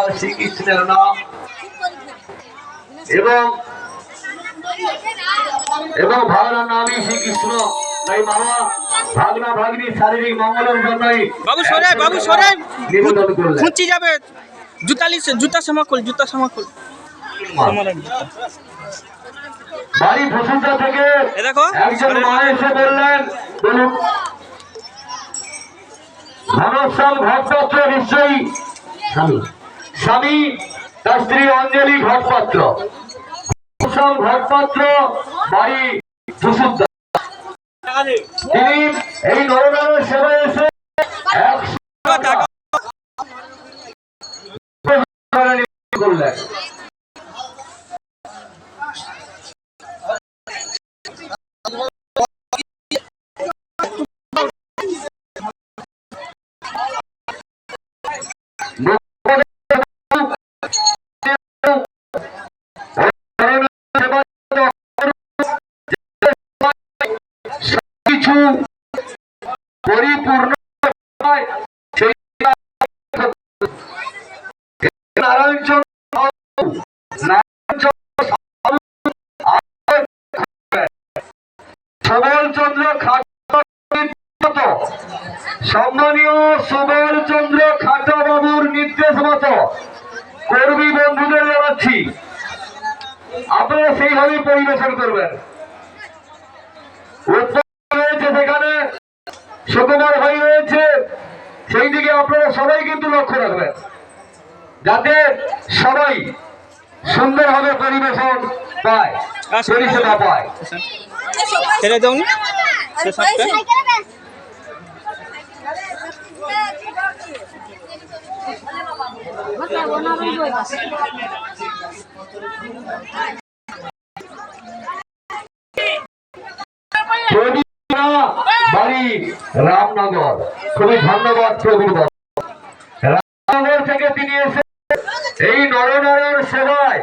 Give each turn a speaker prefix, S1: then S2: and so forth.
S1: ভগবান শ্রীকৃষ্ণের নাম। এবং এবং ভাগনার নামই শ্রীকৃষ্ণ। তাই বাবা ভাগনা ভাগ্নি শারীরিক মঙ্গলের জন্যই
S2: বাবু সরে বাবু সরে।
S1: নিবেদন করলেন।
S2: খুঁচি যাবে। জুতালি জুতা সামা খোল জুতা সামা খোল। জুতা।
S1: বাড়ি ভসুজা থেকে
S2: এ দেখো।
S1: একজন মা এসে বললেন বলুন ঘনশ্যাম ঘটপাত্র নিশ্চয়ই স্বামী। স্বামী তার স্ত্রী অঞ্জলি ঘটপাত্র। ঘটপাত্র বাড়ি ভসুজা তিনি এই নরনারায়ণ সেবা এসে একশো টাকা। করলেন। পরিপূর্ণ সবলচন্দ্র খাট সম্মানীয় সবলচন্দ্র খাটা নির্দেশ মতো কর্মী বন্ধুদের জানাচ্ছি। আপনারা সেইভাবেই পরিবেশন করবেন। সেই দিকে আপনারা সবাই কিন্তু লক্ষ্য রাখবেন। যাতে সবাই সুন্দরভাবে পরিবেশন পায় পরিষেবা পায়।
S2: ছেড়ে দাও
S1: রামনগর। খুবই ধন্যবাদ প্রভুর রামনগর থেকে তিনি এসে এই নরনারায়ণ সেবায়